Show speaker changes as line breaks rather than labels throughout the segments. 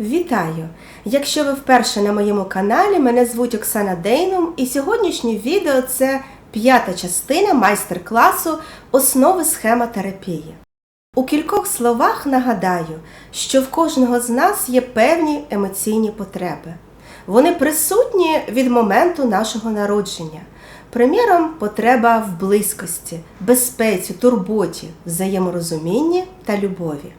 Вітаю! Якщо ви вперше на моєму каналі, мене звуть Оксана Дейнум, і сьогоднішнє відео це п'ята частина майстер-класу Основи схемотерапії. У кількох словах нагадаю, що в кожного з нас є певні емоційні потреби. Вони присутні від моменту нашого народження. Приміром, потреба в близькості, безпеці, турботі, взаєморозумінні та любові.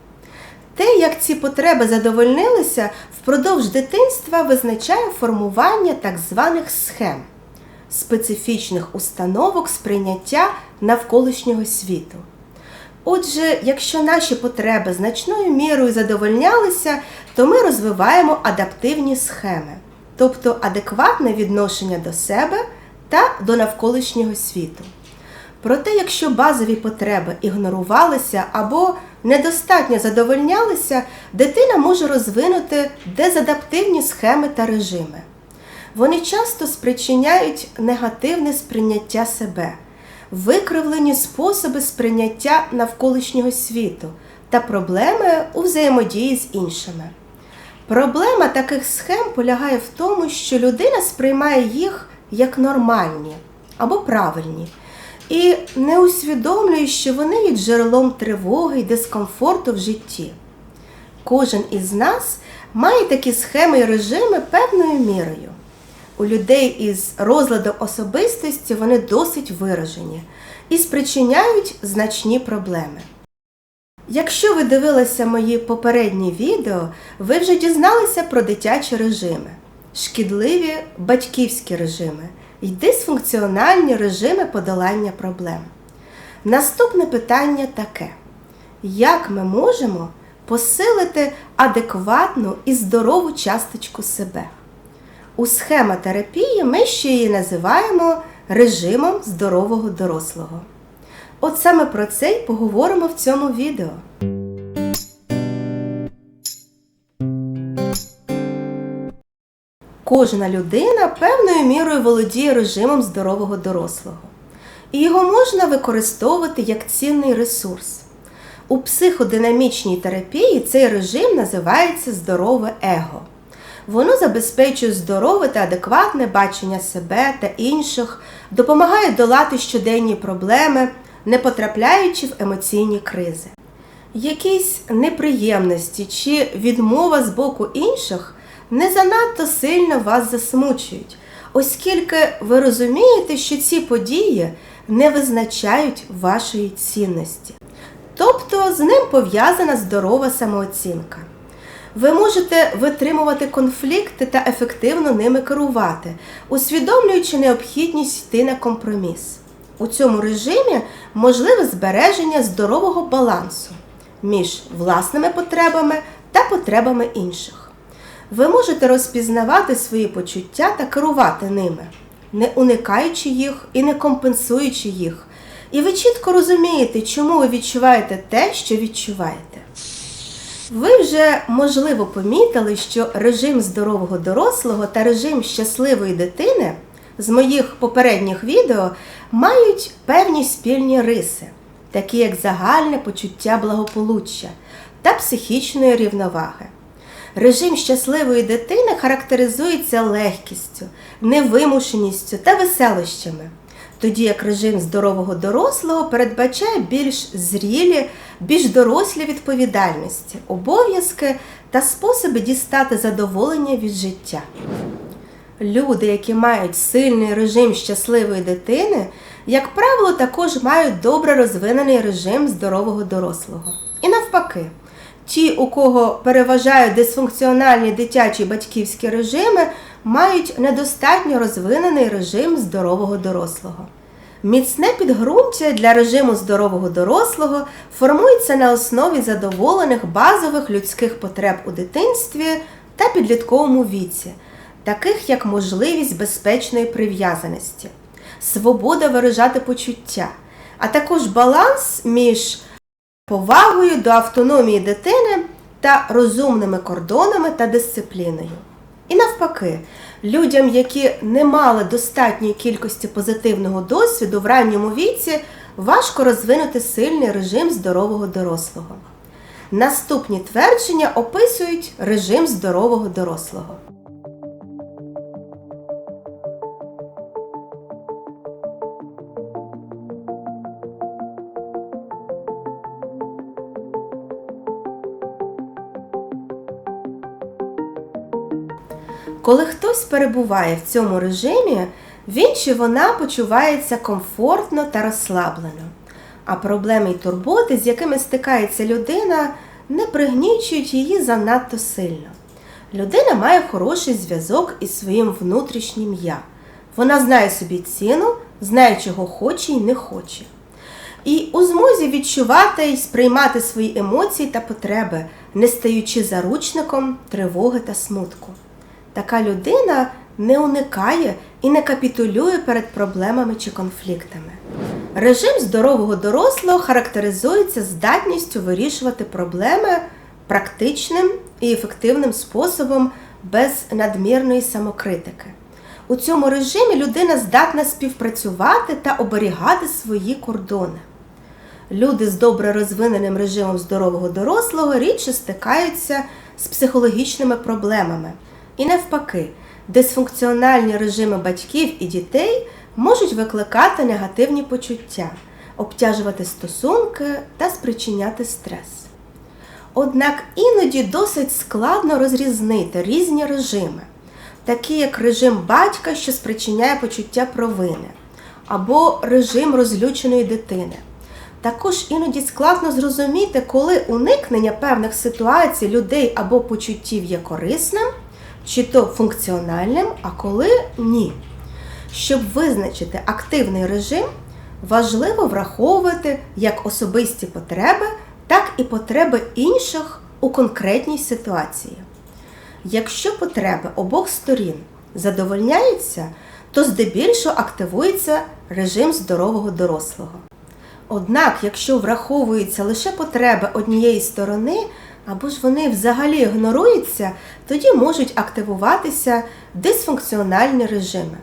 Те, як ці потреби задовольнилися, впродовж дитинства визначає формування так званих схем, специфічних установок сприйняття навколишнього світу. Отже, якщо наші потреби значною мірою задовольнялися, то ми розвиваємо адаптивні схеми, тобто адекватне відношення до себе та до навколишнього світу. Проте, якщо базові потреби ігнорувалися або недостатньо задовольнялися, дитина може розвинути дезадаптивні схеми та режими. Вони часто спричиняють негативне сприйняття себе, викривлені способи сприйняття навколишнього світу та проблеми у взаємодії з іншими. Проблема таких схем полягає в тому, що людина сприймає їх як нормальні або правильні і не усвідомлює, що вони є джерелом тривоги й дискомфорту в житті. Кожен із нас має такі схеми і режими певною мірою. У людей із розладом особистості вони досить виражені і спричиняють значні проблеми. Якщо ви дивилися мої попередні відео, ви вже дізналися про дитячі режими, шкідливі батьківські режими і дисфункціональні режими подолання проблем. Наступне питання таке: як ми можемо посилити адекватну і здорову часточку себе? У схемотерапії ми ще її називаємо режимом здорового дорослого. От саме про це й поговоримо в цьому відео. Кожна людина певною мірою володіє режимом здорового дорослого, і його можна використовувати як цінний ресурс. У психодинамічній терапії цей режим називається здорове его. Воно забезпечує здорове та адекватне бачення себе та інших, допомагає долати щоденні проблеми, не потрапляючи в емоційні кризи. Якісь неприємності чи відмова з боку інших не занадто сильно вас засмучують, оскільки ви розумієте, що ці події не визначають вашої цінності. Тобто з ним пов'язана здорова самооцінка. Ви можете витримувати конфлікти та ефективно ними керувати, усвідомлюючи необхідність йти на компроміс. У цьому режимі можливе збереження здорового балансу між власними потребами та потребами інших. Ви можете розпізнавати свої почуття та керувати ними, не уникаючи їх і не компенсуючи їх. І ви чітко розумієте, чому ви відчуваєте те, що відчуваєте. Ви вже, можливо, помітили, що режим здорового дорослого та режим щасливої дитини з моїх попередніх відео мають певні спільні риси, такі як загальне почуття благополуччя та психічної рівноваги. Режим щасливої дитини характеризується легкістю, невимушеністю та веселощами, тоді як режим здорового дорослого передбачає більш зрілі, більш дорослі відповідальності, обов'язки та способи дістати задоволення від життя. Люди, які мають сильний режим щасливої дитини, як правило, також мають добре розвинений режим здорового дорослого. І навпаки, ті, у кого переважають дисфункціональні дитячі батьківські режими, мають недостатньо розвинений режим здорового дорослого. Міцне підґрунтя для режиму здорового дорослого формується на основі задоволених базових людських потреб у дитинстві та підлітковому віці, таких як можливість безпечної прив'язаності, свобода виражати почуття, а також баланс між повагою до автономії дитини та розумними кордонами та дисципліною. І навпаки, людям, які не мали достатньої кількості позитивного досвіду в ранньому віці, важко розвинути сильний режим здорового дорослого. Наступні твердження описують режим здорового дорослого. Коли хтось перебуває в цьому режимі, він чи вона почувається комфортно та розслаблено. А проблеми й турботи, з якими стикається людина, не пригнічують її занадто сильно. Людина має хороший зв'язок із своїм внутрішнім я. Вона знає собі ціну, знає, чого хоче і не хоче. І у змозі відчувати і сприймати свої емоції та потреби, не стаючи заручником тривоги та смутку. Така людина не уникає і не капітулює перед проблемами чи конфліктами. Режим здорового дорослого характеризується здатністю вирішувати проблеми практичним і ефективним способом без надмірної самокритики. У цьому режимі людина здатна співпрацювати та оберігати свої кордони. Люди з добре розвиненим режимом здорового дорослого рідше стикаються з психологічними проблемами. І навпаки, дисфункціональні режими батьків і дітей можуть викликати негативні почуття, обтяжувати стосунки та спричиняти стрес. Однак іноді досить складно розрізнити різні режими, такі як режим батька, що спричиняє почуття провини, або режим розлюченої дитини. Також іноді складно зрозуміти, коли уникнення певних ситуацій людей або почуттів є корисним, чи то функціональним, а коли ні. Щоб визначити активний режим, важливо враховувати як особисті потреби, так і потреби інших у конкретній ситуації. Якщо потреби обох сторін задовольняються, то здебільшого активується режим здорового дорослого. Однак, якщо враховуються лише потреби однієї сторони, або ж вони взагалі ігноруються, тоді можуть активуватися дисфункціональні режими.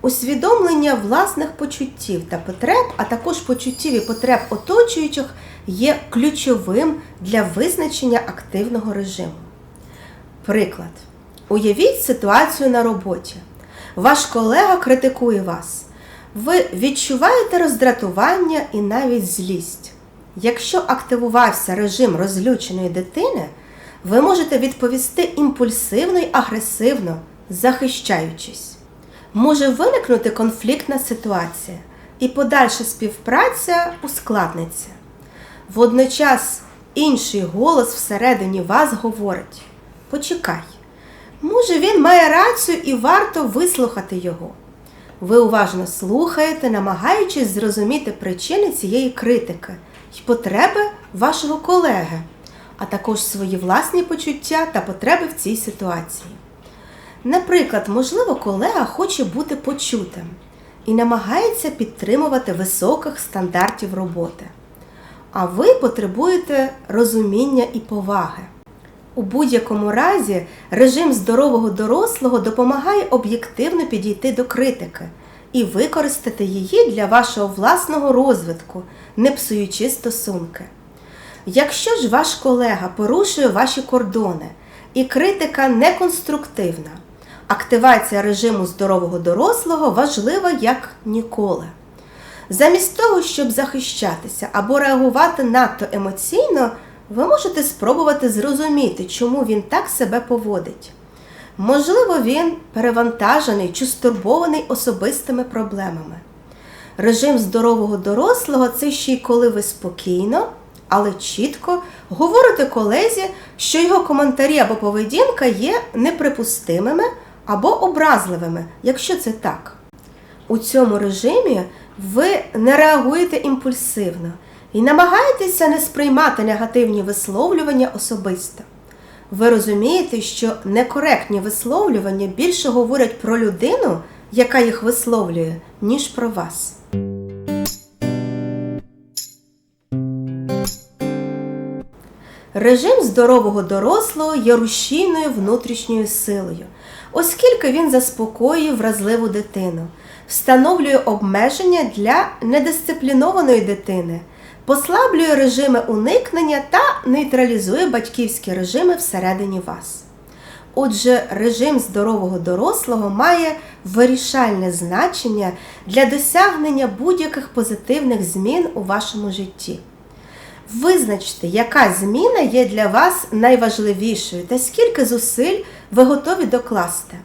Усвідомлення власних почуттів та потреб, а також почуттів і потреб оточуючих є ключовим для визначення активного режиму. Приклад. Уявіть ситуацію на роботі. Ваш колега критикує вас. Ви відчуваєте роздратування і навіть злість. Якщо активувався режим розлюченої дитини, ви можете відповісти імпульсивно й агресивно, захищаючись. Може виникнути конфліктна ситуація, і подальша співпраця ускладниться. Водночас інший голос всередині вас говорить: Почекай, може, він має рацію і варто вислухати його. Ви уважно слухаєте, намагаючись зрозуміти причини цієї критики й потреби вашого колеги, а також свої власні почуття та потреби в цій ситуації. Наприклад, можливо, колега хоче бути почутим і намагається підтримувати високих стандартів роботи. А ви потребуєте розуміння і поваги. У будь-якому разі режим здорового дорослого допомагає об'єктивно підійти до критики і використати її для вашого власного розвитку, не псуючи стосунки. Якщо ж ваш колега порушує ваші кордони і критика неконструктивна, активація режиму здорового дорослого важлива як ніколи. Замість того, щоб захищатися або реагувати надто емоційно, ви можете спробувати зрозуміти, чому він так себе поводить. Можливо, він перевантажений чи стурбований особистими проблемами. Режим здорового дорослого це ще й коли ви спокійно, але чітко говорите колезі, що його коментарі або поведінка є неприпустимими або образливими, якщо це так. У цьому режимі ви не реагуєте імпульсивно і намагаєтеся не сприймати негативні висловлювання особисто. Ви розумієте, що некоректні висловлювання більше говорять про людину, яка їх висловлює, ніж про вас. Режим здорового дорослого є рушійною внутрішньою силою, оскільки він заспокоює вразливу дитину, встановлює обмеження для недисциплінованої дитини, послаблює режими уникнення та нейтралізує батьківські режими всередині вас. Отже, режим здорового дорослого має вирішальне значення для досягнення будь-яких позитивних змін у вашому житті. Визначте, яка зміна є для вас найважливішою та скільки зусиль ви готові докласти.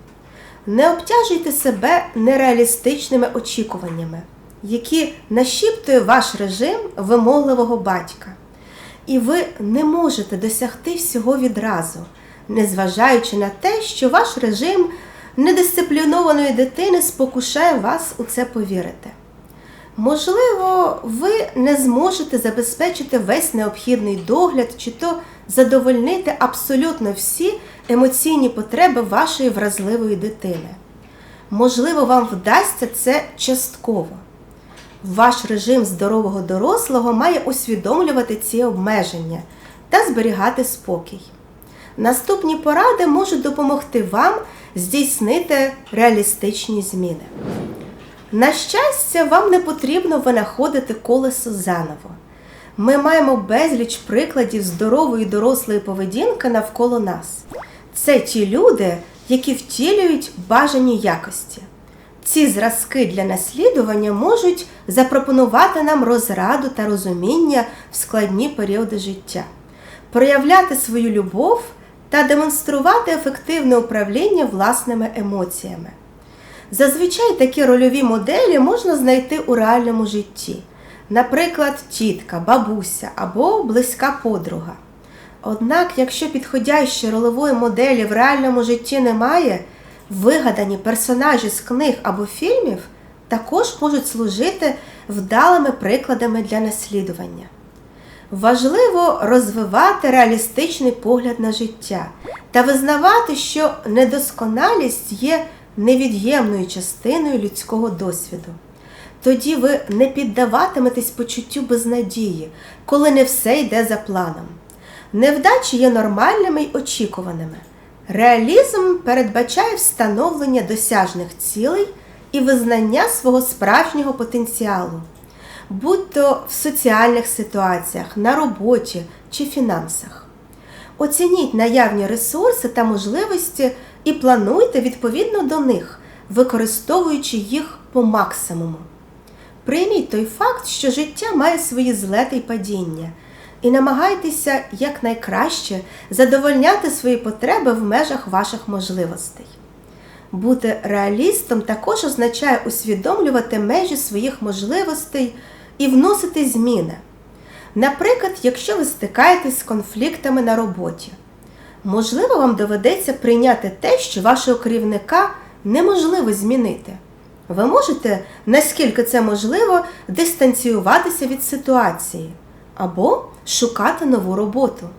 Не обтяжуйте себе нереалістичними очікуваннями, які нашіптує ваш режим вимогливого батька. І ви не можете досягти всього відразу, незважаючи на те, що ваш режим недисциплінованої дитини спокушає вас у це повірити. Можливо, ви не зможете забезпечити весь необхідний догляд чи то задовольнити абсолютно всі емоційні потреби вашої вразливої дитини. Можливо, вам вдасться це частково. Ваш режим здорового дорослого має усвідомлювати ці обмеження та зберігати спокій. Наступні поради можуть допомогти вам здійснити реалістичні зміни. На щастя, вам не потрібно винаходити колесо заново. Ми маємо безліч прикладів здорової дорослої поведінки навколо нас. Це ті люди, які втілюють бажані якості. Ці зразки для наслідування можуть запропонувати нам розраду та розуміння в складні періоди життя, проявляти свою любов та демонструвати ефективне управління власними емоціями. Зазвичай такі рольові моделі можна знайти у реальному житті, наприклад, тітка, бабуся або близька подруга. Однак, якщо підходящої ролової моделі в реальному житті немає, вигадані персонажі з книг або фільмів також можуть служити вдалими прикладами для наслідування. Важливо розвивати реалістичний погляд на життя та визнавати, що недосконалість є невід'ємною частиною людського досвіду. Тоді ви не піддаватиметесь почуттю безнадії, коли не все йде за планом. Невдачі є нормальними й очікуваними. Реалізм передбачає встановлення досяжних цілей і визнання свого справжнього потенціалу, будь то в соціальних ситуаціях, на роботі чи фінансах. Оцініть наявні ресурси та можливості і плануйте відповідно до них, використовуючи їх по максимуму. Прийміть той факт, що життя має свої злети й падіння, і намагайтеся якнайкраще задовольняти свої потреби в межах ваших можливостей. Бути реалістом також означає усвідомлювати межі своїх можливостей і вносити зміни. Наприклад, якщо ви стикаєтесь з конфліктами на роботі, можливо, вам доведеться прийняти те, що вашого керівника неможливо змінити. Ви можете, наскільки це можливо, дистанціюватися від ситуації або шукати нову роботу.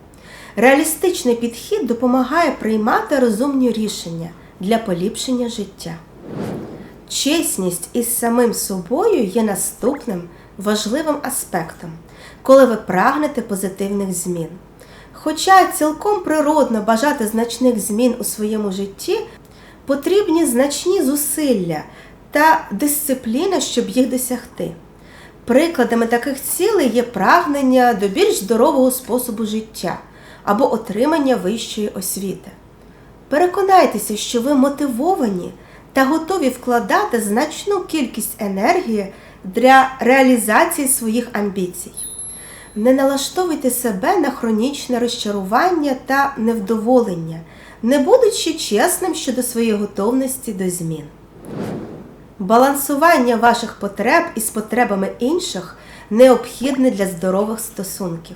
Реалістичний підхід допомагає приймати розумні рішення для поліпшення життя. Чесність із самим собою є наступним важливим аспектом, коли ви прагнете позитивних змін. Хоча цілком природно бажати значних змін у своєму житті, потрібні значні зусилля та дисципліна, щоб їх досягти. Прикладами таких цілей є прагнення до більш здорового способу життя або отримання вищої освіти. Переконайтеся, що ви мотивовані та готові вкладати значну кількість енергії для реалізації своїх амбіцій. Не налаштовуйте себе на хронічне розчарування та невдоволення, не будучи чесним щодо своєї готовності до змін. Балансування ваших потреб із потребами інших необхідне для здорових стосунків.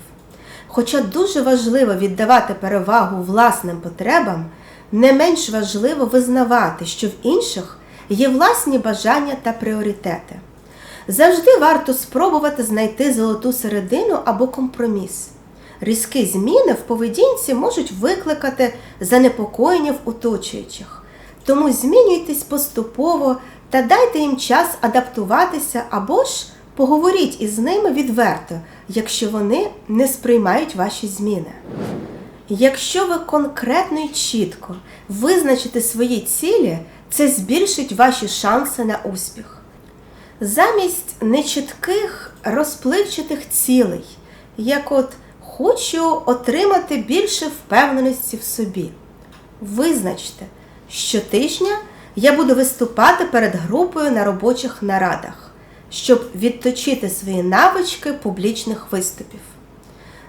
Хоча дуже важливо віддавати перевагу власним потребам, не менш важливо визнавати, що в інших є власні бажання та пріоритети. Завжди варто спробувати знайти золоту середину або компроміс. Різкі зміни в поведінці можуть викликати занепокоєння в оточуючих, тому змінюйтесь поступово та дайте їм час адаптуватися або ж поговоріть із ними відверто, якщо вони не сприймають ваші зміни. Якщо ви конкретно і чітко визначите свої цілі, це збільшить ваші шанси на успіх. Замість нечітких розпливчатих цілей, як от хочу отримати більше впевненості в собі. Визначте, щотижня я буду виступати перед групою на робочих нарадах, щоб відточити свої навички публічних виступів.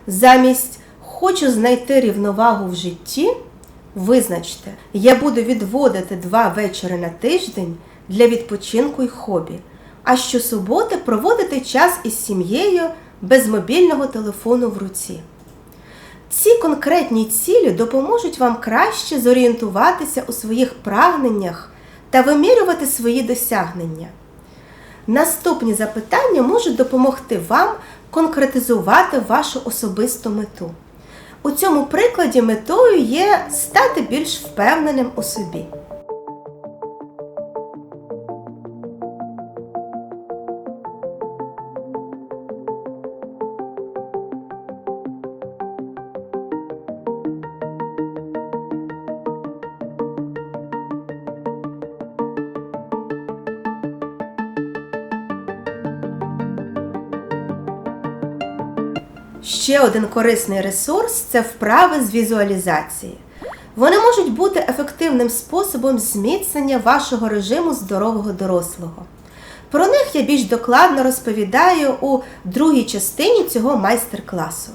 Замість хочу знайти рівновагу в житті, визначте, я буду відводити два вечори на тиждень для відпочинку й хобі, а щосуботи проводити час із сім'єю без мобільного телефону в руці. Ці конкретні цілі допоможуть вам краще зорієнтуватися у своїх прагненнях та вимірювати свої досягнення. Наступні запитання можуть допомогти вам конкретизувати вашу особисту мету. У цьому прикладі метою є стати більш впевненим у собі. Ще один корисний ресурс це вправи з візуалізації. Вони можуть бути ефективним способом зміцнення вашого режиму здорового дорослого. Про них я більш докладно розповідаю у другій частині цього майстер-класу.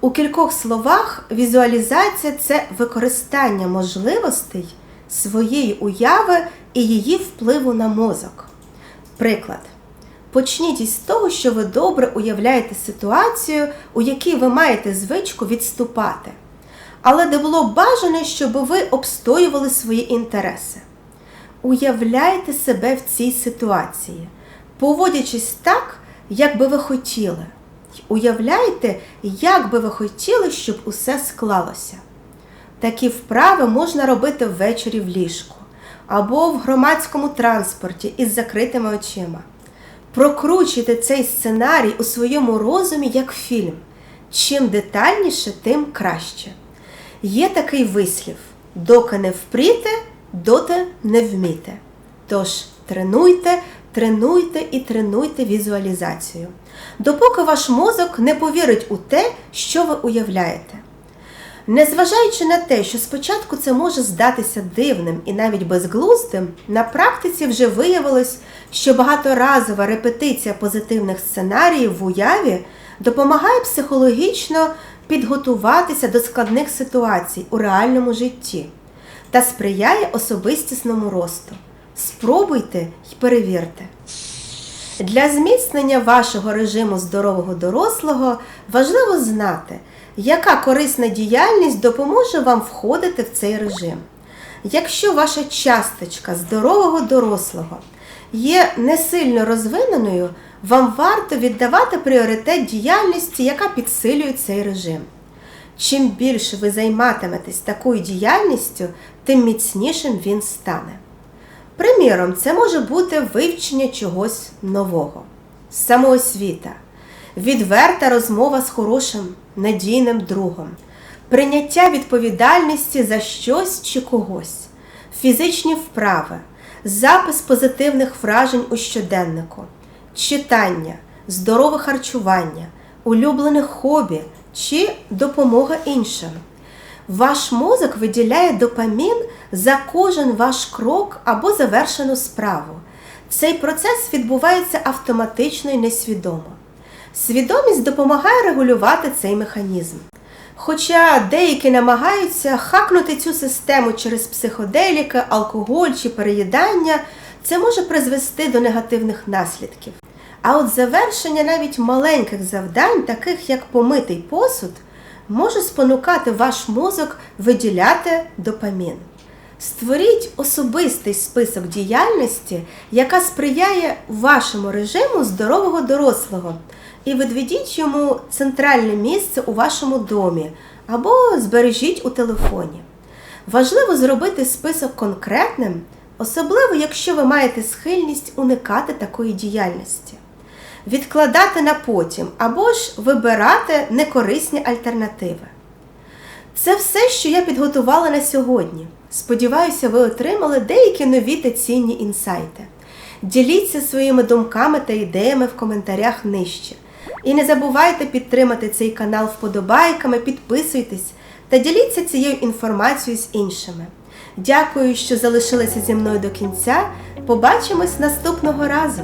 У кількох словах візуалізація це використання можливостей своєї уяви і її впливу на мозок. Приклад. Почніть із того, що ви добре уявляєте ситуацію, у якій ви маєте звичку відступати, але де було бажане, щоб ви обстоювали свої інтереси. Уявляйте себе в цій ситуації, поводячись так, як би ви хотіли. Уявляйте, як би ви хотіли, щоб усе склалося. Такі вправи можна робити ввечері в ліжку або в громадському транспорті із закритими очима. Прокручуйте цей сценарій у своєму розумі як фільм. Чим детальніше, тим краще. Є такий вислів: доки не впріте, доти не вміте. Тож тренуйте, тренуйте і тренуйте візуалізацію, допоки ваш мозок не повірить у те, що ви уявляєте. Незважаючи на те, що спочатку це може здатися дивним і навіть безглуздим, на практиці вже виявилось, що багаторазова репетиція позитивних сценаріїв в уяві допомагає психологічно підготуватися до складних ситуацій у реальному житті та сприяє особистісному росту. Спробуйте й перевірте. Для зміцнення вашого режиму здорового дорослого важливо знати, яка корисна діяльність допоможе вам входити в цей режим. Якщо ваша часточка здорового дорослого є не сильно розвиненою, вам варто віддавати пріоритет діяльності, яка підсилює цей режим. Чим більше ви займатиметесь такою діяльністю, тим міцнішим він стане. Приміром, це може бути вивчення чогось нового, самоосвіта, відверта розмова з хорошим, надійним другом, прийняття відповідальності за щось чи когось, фізичні вправи, запис позитивних вражень у щоденнику, читання, здорове харчування, улюблене хобі чи допомога іншим. Ваш мозок виділяє допамін за кожен ваш крок або завершену справу. Цей процес відбувається автоматично і несвідомо. Свідомість допомагає регулювати цей механізм. Хоча деякі намагаються хакнути цю систему через психоделіки, алкоголь чи переїдання, це може призвести до негативних наслідків. А от завершення навіть маленьких завдань, таких як помитий посуд, може спонукати ваш мозок виділяти допамін. Створіть особистий список діяльності, яка сприяє вашому режиму здорового дорослого, і відведіть йому центральне місце у вашому домі або збережіть у телефоні. Важливо зробити список конкретним, особливо якщо ви маєте схильність уникати такої діяльності, відкладати на потім або ж вибирати некорисні альтернативи. Це все, що я підготувала на сьогодні. Сподіваюся, ви отримали деякі нові та цінні інсайти. Діліться своїми думками та ідеями в коментарях нижче. І не забувайте підтримати цей канал вподобайками, підписуйтесь та діліться цією інформацією з іншими. Дякую, що залишилися зі мною до кінця. Побачимось наступного разу!